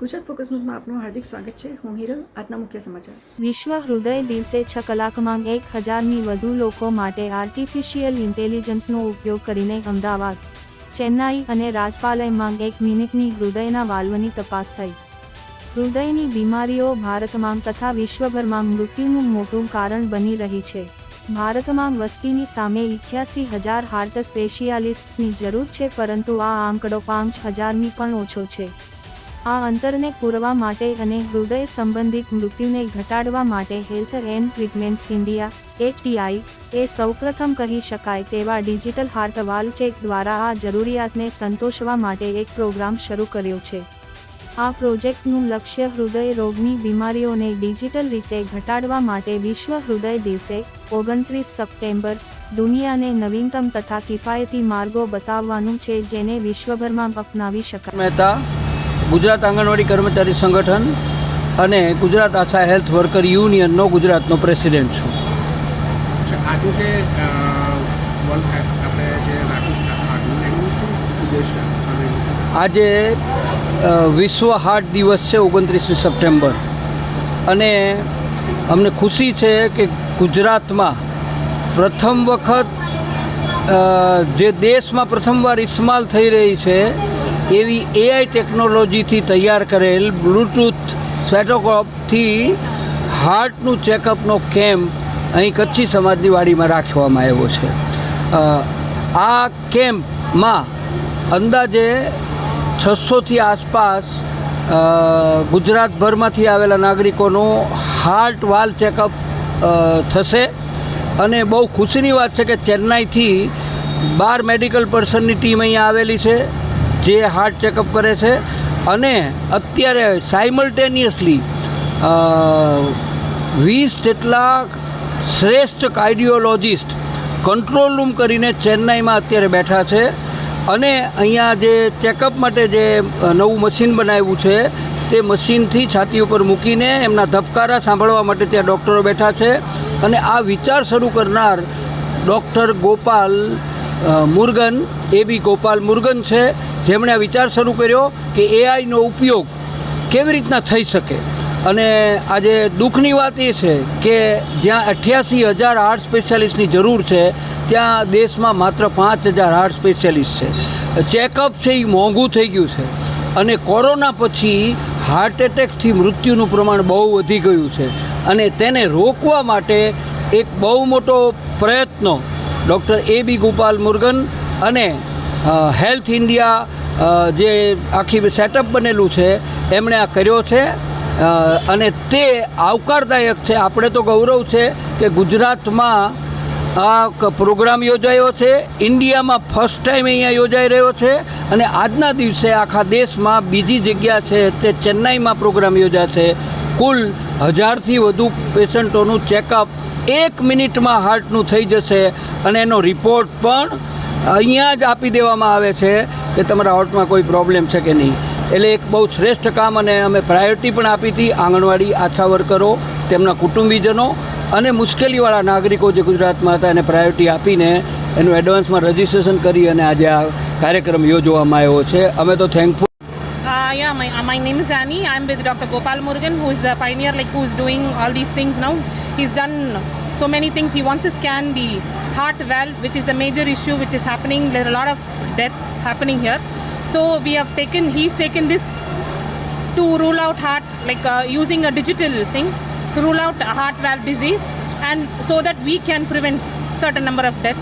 Gujarat focus ન્યૂઝમાં આપનું હાર્દિક સ્વાગત છે. હું હિરલ, આજના મુખ્ય સમાચાર. વિશ્વ હૃદય દિવસે છ કલાકમાં એક હજારની વધુ લોકો માટે આર્ટિફિશિયલ ઇન્ટેલિજન્સનો ઉપયોગ કરીને અમદાવાદ, ચેન્નાઈ અને રાજપાલયમાં એક મિનિટની હૃદયના વાલ્વની તપાસ થઈ. હૃદયની બીમારીઓ ભારતમાં તથા વિશ્વભરમાં મૃત્યુનું મોટું કારણ બની રહી છે. ભારતમાં વસ્તીની સામે ઇઠ્યાસી હજાર હાર્ટ સ્પેશિયાલિસ્ટની જરૂર છે, પરંતુ આ આંકડો પાંચ હજારની પણ ઓછો છે. આ અંતરને પૂરવા માટે અને હૃદય સંબંધિત મૃત્યુને ઘટાડવા માટે health and treatments India, HTI, એ સૌપ્રથમ કહી શકાય તેવા ડિજિટલ હાર્ટ વાલ્વ ચેક દ્વારા આ જરૂરિયાતને સંતોષવા માટે એક પ્રોગ્રામ શરૂ કર્યો છે. આ પ્રોજેક્ટનું લક્ષ્ય હૃદય રોગની બીમારીઓને ડિજિટલ રીતે ઘટાડવા માટે વિશ્વ હૃદય દિવસે, ઓગણત્રીસ સપ્ટેમ્બર, દુનિયાને નવીનતમ તથા કિફાયતી માર્ગો બતાવવાનું છે જેને વિશ્વભરમાં અપનાવી શકાય. ગુજરાત આંગણવાડી કર્મચારી સંગઠન અને ગુજરાત આશા હેલ્થ વર્કર યુનિયનનો ગુજરાતનો પ્રેસિડેન્ટ છું. આજે વિશ્વ હાર્ટ દિવસ છે ઓગણત્રીસમી સપ્ટેમ્બર. અને અમને ખુશી છે કે ગુજરાતમાં પ્રથમ વખત જે દેશમાં પ્રથમવાર ઇસ્તેમાલ થઈ રહી છે એવી એઆઈ ટેકનોલોજીથી તૈયાર કરેલ બ્લૂટૂથ સ્વેટોકોપથી હાર્ટનું ચેકઅપનો કેમ્પ અહીં કચ્છી સમાજની વાડીમાં રાખવામાં આવ્યો છે. આ કેમ્પમાં અંદાજે છસોથી આસપાસ ગુજરાતભરમાંથી આવેલા નાગરિકોનું હાર્ટ વાલ ચેકઅપ થશે. અને બહુ ખુશીની વાત છે કે ચેન્નાઈથી બાર મેડિકલ પર્સનની ટીમ અહીંયા આવેલી છે. જે હાર્ટ ચેકઅપ કરે છે અને અત્યારે સાયમલ્ટેનિયસલી વીસ જેટલા શ્રેષ્ઠ કાર્ડિયોલોજિસ્ટ કંટ્રોલ રૂમ કરીને ચેન્નાઈમાં અત્યારે બેઠા છે અને અહીંયા જે ચેકઅપ માટે જે નવું મશીન બનાવ્યું છે તે મશીનથી છાતી ઉપર મૂકીને એમના ધબકારા સાંભળવા માટે ત્યાં ડૉક્ટરો બેઠા છે અને આ વિચાર શરૂ કરનાર doctor Gopal Murugan, A B Gopal Murugan છે. જેમણે આ વિચાર શરૂ કર્યો કે એઆઈનો ઉપયોગ કેવી રીતના થઈ શકે? અને આજે દુઃખની વાત એ છે કે જ્યાં અઠ્યાસી હજાર હાર્ટ સ્પેશિયાલિસ્ટની જરૂર છે, ત્યાં દેશમાં માત્ર પાંચ હજાર હાર્ટ સ્પેશિયાલિસ્ટ છે. ચેકઅપ છે એ મોંઘું થઈ ગયું છે. અને કોરોના પછી હાર્ટ એટેકથી મૃત્યુનું પ્રમાણ બહુ વધી ગયું છે. અને તેને રોકવા માટે એક બહુ મોટો પ્રયત્ન ડૉક્ટર એ બી ગોપાલ મુર્ગન અને હેલ્થ ઇન્ડિયા જે આખી સેટઅપ બનેલું છે, એમણે આ કર્યો છે. અને તે આવકારદાયક છે. આપણે તો ગૌરવ છે કે ગુજરાતમાં આ પ્રોગ્રામ યોજાયો છે. ઇન્ડિયામાં ફર્સ્ટ ટાઈમ અહીંયા યોજાઈ રહ્યો છે અને આજના દિવસે આખા દેશમાં બીજી જગ્યા છે તે ચેન્નાઈમાં પ્રોગ્રામ યોજાશે. કુલ હજારથી વધુ પેશન્ટોનું ચેકઅપ એક મિનિટમાં હાર્ટનું થઈ જશે અને એનો રિપોર્ટ પણ અહીંયા જ આપી દેવામાં આવે છે કે તમારા હાર્ટમાં કોઈ પ્રોબ્લેમ છે કે નહીં. એટલે એક બહુ શ્રેષ્ઠ કામ અને અમે પ્રાયોરિટી પણ આપી હતી આંગણવાડી આશા વર્કરો, તેમના કુટુંબીજનો અને મુશ્કેલીવાળા નાગરિકો જે ગુજરાતમાં હતા એને પ્રાયોરિટી આપીને એનું એડવાન્સમાં રજિસ્ટ્રેશન કરી અને આજે આ કાર્યક્રમ યોજવામાં આવ્યો છે. અમે તો thankful My, uh, my name is Annie. I'm with Dr. Gopal Murugan, who is the pioneer, like who's doing all these things now. He's done so many things. He wants to scan the heart valve, which is the major issue which is happening. There are a lot of death happening here. So we have taken, he's taken this to rule out heart, like uh, using a digital thing to rule out heart valve disease, and so that we can prevent certain number of death.